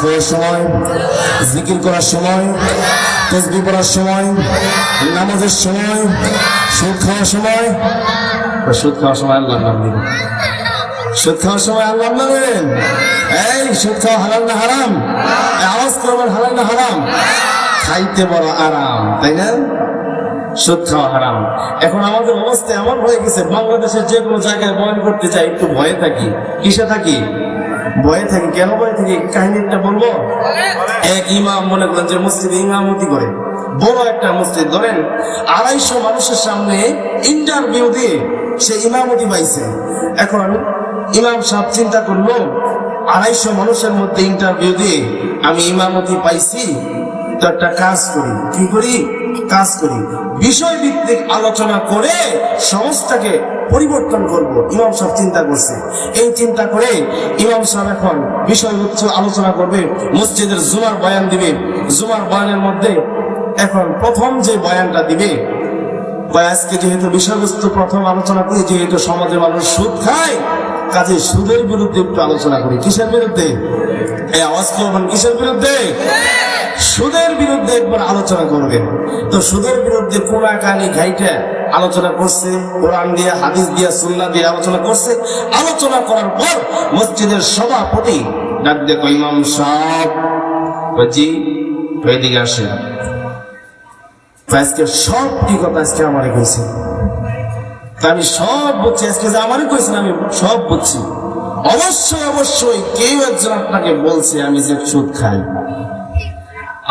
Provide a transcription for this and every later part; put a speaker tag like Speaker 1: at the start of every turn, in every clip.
Speaker 1: খাওয়ার সময়, জিকির করার সময়, তসবি পড়ার সময়, নামাজের সময়, সুদ খাওয়ার সময়। সুদ খাওয়ার সময় আল্লাহ নাম দিবেন সুদ খাওয়ার সময় আল্লাহ নাম নেবেন? এই, সুদ খাওয়া হালাল না হারাম? আওয়াজ করবেন হালাল না হারাম? খাইতে বড় আরাম, তাই না? সুদ খাওয়া হারাম। এখন আমাদের অবস্থা এমন হয়ে গেছে, বাংলাদেশের যে কোনো জায়গায় বয়ান করতে চাই একটু ভয়ে থাকি, কিসে থাকি? ভয়ে থাকি কেন ভয়ে থাকি কাহিনীটা বলব? এক ইমাম মনে করেন যে মসজিদে ইমামতি করে। বড় একটা মসজিদ, ধরেন আড়াইশো মানুষের সামনে ইন্টারভিউ দিয়ে সে ইমামতি পাইছে। এখন ইমাম সাহেব চিন্তা করল, আড়াইশো মানুষের মধ্যে ইন্টারভিউ দিয়ে আমি ইমামতি পাইছি, তো একটা কাজ করি। কি করি? কাজ করি। বিষয় ভিত্তিক আলোচনা করে সমাজটাকে পরিবর্তন করব, ইমাম সাহেব চিন্তা করছে। এই চিন্তা করে ইমাম সাহেব এখন বিষয়বস্তু আলোচনা করবে, মসজিদের জুমার বয়ান দিবে। জুমার বয়ানের মধ্যে এখন প্রথম যে বয়ানটা দিবে আজকে যেহেতু বিষয়বস্তু প্রথম আলোচনা করি, যেহেতু সমাজে মানুষ সুদ খায়, কাজে সুদের বিরুদ্ধে একটু আলোচনা করি। কিসের বিরুদ্ধে? এই আওয়াজ কিসের বিরুদ্ধে? সুদের বিরুদ্ধে একবার আলোচনা করবেন তো সুদের বিরুদ্ধে কোরআন কানি ঘাইটা আলোচনা করছে, কোরআন দিয়ে, হাদিস দিয়ে সুন্না দিয়ে আলোচনা করছে, আলোচনা করার পর মসজিদের সভাপতি ডাক দেখো ইমাম সাহেব জি এদিকে আসেন। আজকে সব কি কথা আজকে আমারে কইছে? আমি সব বুঝছি, আজকে যে আমারই কইছেন আমি সব বুঝছি। অবশ্যই অবশ্যই কেউ একজন আপনাকে বলছে, আমি যে সুদ খাই।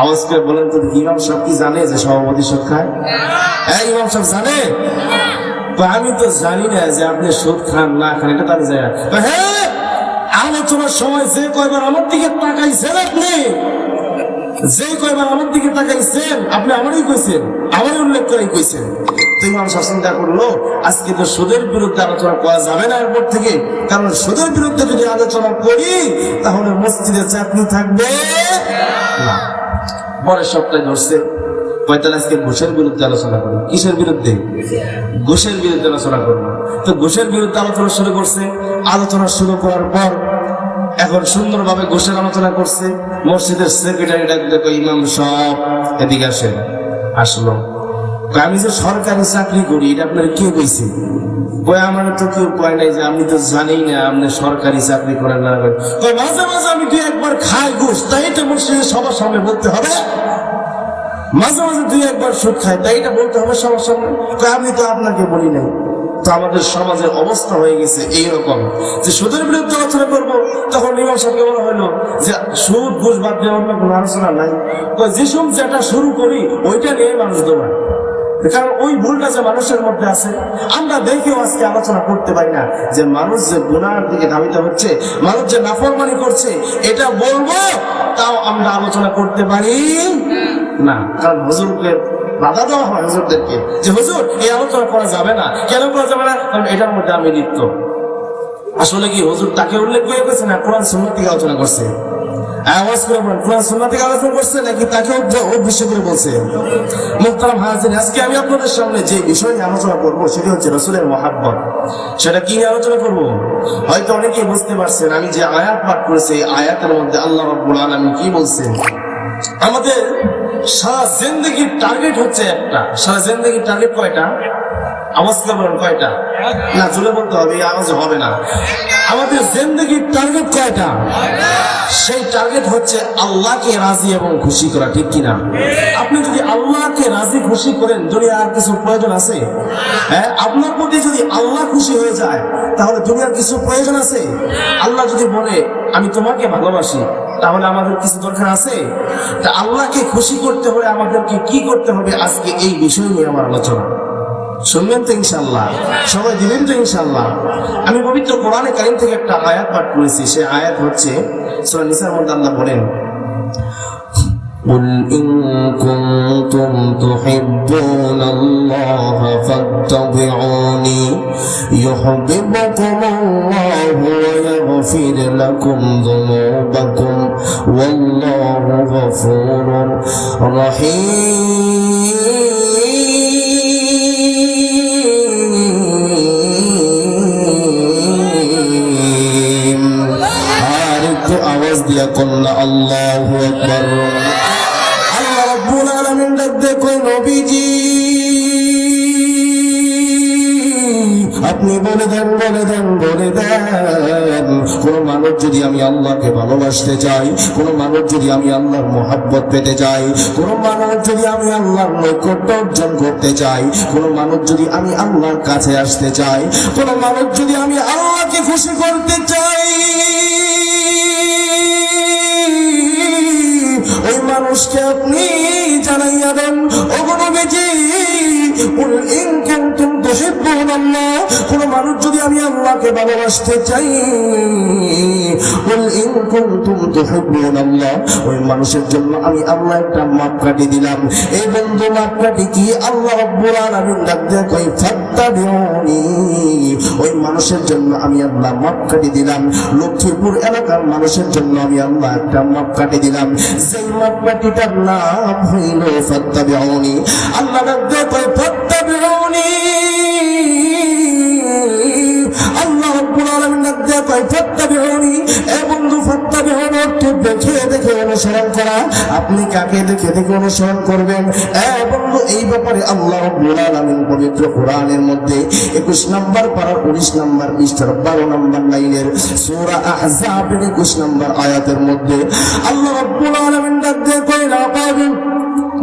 Speaker 1: আওয়াজ করে বলেন তো, ইমাম সাহেব কি জানে যে সভাপতি সুদ খায়? হ্যাঁ ইমাম সাহেব জানে? আমি তো জানি না যে আপনি সুদ খান, না খান, এটা তো আমি জানি না। তো হ্যাঁ আলোচনার সময় যে কয়বার আমার দিকে তাকাইছেন আপনি? যে কয়বার আমার দিকে তাকাইছেন, আপনি আমারই কইছেন, আমারই উল্লেখ করে কইছেন। তো ইমাম সাহেব চিন্তা করল, আজকে তো সুদের বিরুদ্ধে আলোচনা করা যাবে না এরপর থেকে। কারণ সুদের বিরুদ্ধে যদি আলোচনা করি, তাহলে মসজিদে চাকরি থাকবে না। পরের সপ্তাহে ধরছে। পঁয়তাল্লিশকে ঘুষের বিরুদ্ধে আলোচনা করি কিসের বিরুদ্ধে? ঘুষের বিরুদ্ধে আলোচনা করব। তো ঘুষের বিরুদ্ধে আলোচনা শুরু করছে। আলোচনা শুরু করার পর এখন সুন্দরভাবে ঘুষের আলোচনা করছে। মসজিদের সেক্রেটারি ডাক ইমাম সব এদিকে আসেন। আসলো। আমি যে সরকারি চাকরি করি, এটা আপনার কে কইছে কয় আমার তো কেউ কয় নাই যে আমি তো জানি না আপনি সরকারি চাকরি করেন না। কয়, মাঝে মাঝে আমি দুই একবার খাই ঘুষ তাই এটা মসজিদের সবার সামনে বলতে হবে। মাঝে মাঝে দুই একবার সুদ খাই তাই এটা বলতে হবে সবার সামনে। কয়, আমি তো আপনাকে বলি নাই। তো আমাদের সমাজের অবস্থা হয়ে গেছে এইরকম। যে সুদের বিরুদ্ধে আলোচনা করব তখন ইমাম সাহেবকে বলা হলো যে সুদ ঘুষ বাদ দিয়ে অন্য কোনো আলোচনা নাই। যেসব যেটা শুরু করি ওইটা নিয়ে মানুষ দৌড়ায়। কারণ ওই ভুলটা যে মানুষের মধ্যে আছে, আমরা দেখেও আজকে আলোচনা করতে পারি না যে মানুষ যে গুনার দিকে ধাবিত হচ্ছে, মানুষ যে নাফরমানি করছে, এটা বলব, তাও আমরা আলোচনা করতে পারি না। কারণ হুজুরকে বাধা দেওয়া হয় হুজুরদেরকে, যে হুজুর, এই আলোচনা করা যাবে না। কেন করা যাবে না? কারণ এটার মধ্যে আমি লিপ্ত। আসলে কি হজুর তাকে উল্লেখ করে গেছে না? কোরআন থেকে আলোচনা করছে? আওয়াজ করে বলেন, কোরআন থেকে আলোচনা করছে নাকি তাকে উদ্দ- উদ্দেশ্য করে বলছে? মুহতারাম হাজির, আজকে আমি আপনাদের সামনে যে বিষয় নিয়ে আলোচনা করব, সেটি হচ্ছে রসুলের মহাব্বত। সেটা কি আলোচনা করব? হয়তো অনেকেই বুঝতে পারছেন, আমি যে আয়াত পাঠ করেছি, এই আয়াতের মধ্যে আল্লাহ রাব্বুল আলামিন কি বলছেন? আমাদের সারা জিন্দগির টার্গেট হচ্ছে একটা। সারা জিন্দগির টার্গেট কয়টা? আওয়াজ করে বলেন, কয়টা? না, জুলে বলতে হবে, এই আওয়াজ হবে না। আমাদের জিন্দগির টার্গেট কয়টা? সেই টার্গেট হচ্ছে আল্লাহকে রাজি এবং খুশি করা, ঠিক কিনা? আপনি যদি আল্লাহকে রাজি খুশি করেন, দুনিয়ার আর কিছু প্রয়োজন আছে? হ্যাঁ আপনার প্রতি যদি আল্লাহ খুশি হয়ে যায়, তাহলে দুনিয়ার কিছু প্রয়োজন আছে? আল্লাহ যদি বলে, আমি তোমাকে ভালোবাসি তাহলে আমাদের কিছু দরকার আছে? তা আল্লাহকে খুশি করতে হলে আমাদেরকে কি করতে হবে? আজকে এই বিষয় নিয়ে আমার আলোচনা। শুনবেন তো ইনশাল্লাহ সবাই দিবেন তো ইনশাল্লাহ আমি পবিত্র কোরআনে কারিম থেকে একটা আয়াত পাঠ করেছি সে আয়াত হচ্ছে সূরা নিসার মধ্যে আল্লাহ বলেন
Speaker 2: قل إن كنتم تحبون الله فاتبعوني يحببكم الله ويغفر لكم ذنوبكم والله غفور رحيم
Speaker 1: আর একটু আওয়াজ দিয়ে
Speaker 2: কন্যা আল্লাহ আকবার।
Speaker 1: আল্লাহ রাব্বুল ডাক দেখো নবীজি।
Speaker 2: আপনি বলে দেন বলে দেন বলে দেন। কোন মানুষ যদি আমি আল্লাহকে ভালোবাসতে চাই, কোন মানুষ যদি আমি আল্লাহর মোহাব্বত পেতে চাই, কোন মানুষ যদি আমি আল্লাহর নৈকট্য অর্জন করতে চাই, কোন মানুষ যদি আমি আল্লাহর কাছে আসতে চাই, কোন মানুষ যদি আমি আল্লাহকে খুশি করতে চাই, ওই মানুষকে আপনি জানাইয়া দেন ওগনবেজি কুল কোন মানুষ যদি আমি আল্লাহকে ভালোবাসতে চাই ওই মানুষের জন্য আমি আল্লাহ একটা মাপকাঠি দিলাম। এই বন্ধু, মাপকাঠি কি? আল্লাহ ওই মানুষের জন্য আমি আল্লাহ মাপকাঠি দিলাম। লক্ষ্মীপুর এলাকার মানুষের জন্য আমি আল্লাহ একটা মাপকাঠি দিলাম। সেই মাপকাঠিটার নাম হইল ফাত্তাবিউনি। আল্লাহ ডাক দিয়ে কই ফাত্তাবিউনি আল্লাহ আপনি কাকে দেখে দেখে অনুসরণ করবেন? এই ব্যাপারে আল্লাহ পবিত্র কোরআনের মধ্যে 21 নম্বর পারার 19 নম্বর পৃষ্ঠার 12 নম্বর লাইনের সূরা আহজাবের 21 নম্বর আয়াতের মধ্যে আল্লাহ রাব্বুল আলামিন ডাক দিয়ে কই লাকাদ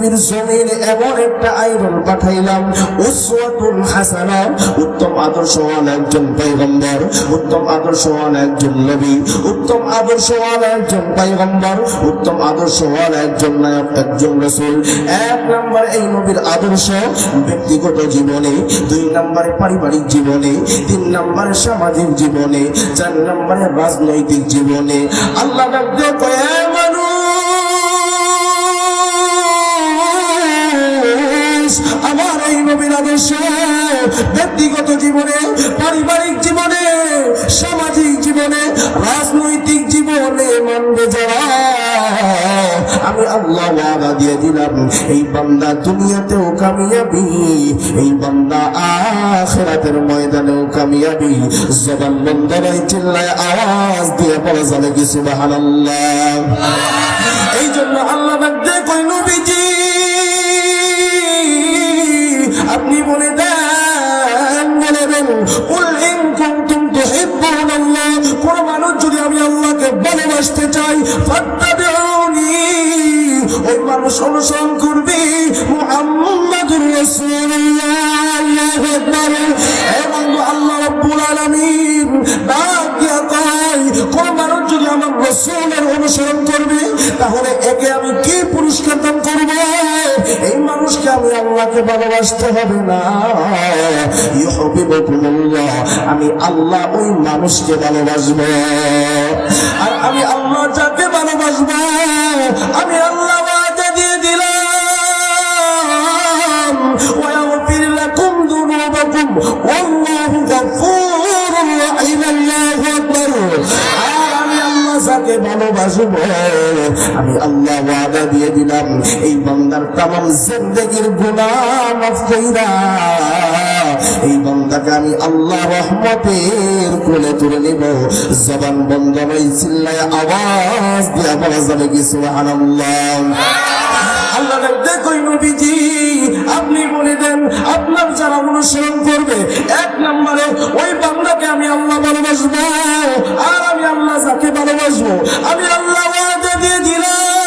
Speaker 2: পৃথিবীর জমিনে এমন একটা আইরন পাঠাইলাম উসওয়াতুল হাসানা উত্তম আদর্শওয়ান একজন পয়গম্বর উত্তম আদর্শওয়ান একজন নবী উত্তম আদর্শওয়ান একজন পয়গম্বর উত্তম আদর্শওয়ান একজন নায়ক একজন রাসূল। এক নম্বর এই নবীর আদর্শ ব্যক্তিগত জীবনে দুই নম্বরে পারিবারিক জীবনে তিন নম্বরে সামাজিক জীবনে চার নম্বরে রাজনৈতিক জীবনে। আল্লাহ ডাক দিয়ে কয়, "এ মানুষ আদর্শ ব্যক্তিগত জীবনে, পারিবারিক জীবনে, সামাজিক জীবনে, রাজনৈতিক জীবনে মানবে যারা। আমি আল্লাহ ওয়াদা দিয়ে দিলাম, এই বান্দা দুনিয়াতেও কামিয়াবি, এই বান্দা আখিরাতের ময়দানেও কামিয়াবি। জবান বন্ধ নাই, চিল্লায় আওয়াজ দিয়ে বলা যাবে কি সুবহানাল্লাহ। এই জন্য আল্লাহ বাগদে কই নবীজি মানুষ যদি ভালোবাসতে চাই ওই মানুষ অনুসরণ করবে মুহাম্মাদুর রাসূলুল্লাহ। আল্লাহু আকবার। এ বন্ধু, আল্লাহ রাব্বুল আলামিন দিয়া কয়, কোন মানুষ আমার রসুলের অনুসরণ করবে, তাহলে একে আমি কি পুরস্কার দান করব? এই মানুষকে আমি আল্লাহকে ভালোবাসতে হবে না। আমি আল্লাহ ওই মানুষকে ভালোবাসব। আর আমি আল্লাহ যাকে ভালোবাসবো, আমি আল্লাহ দিয়ে দিলাম। ওয়া ফিরলাকুম দুনুবাকুম ওয়া আমি আল্লাহ ওয়াদা দিয়ে দিলাম, এই বান্দার জিন্দগির এই বান্দাকে আমি আল্লাহ রহমতের কোলে তুলে নিব। জবান বন্ধ চিল্লায় আওয়াজ দিয়া বলা যাবে কি আল্লাহ দেখো নবীজি, আপনি বলে দেন, আপনার যারা অনুসরণ করবে, এক নম্বরে ওই বান্দাকে আমি আল্লাহ ভালোবাসবো, আর আমি আল্লাহ যাকে ভালোবাসবো, আমি আল্লাহ দিয়ে দিলাম।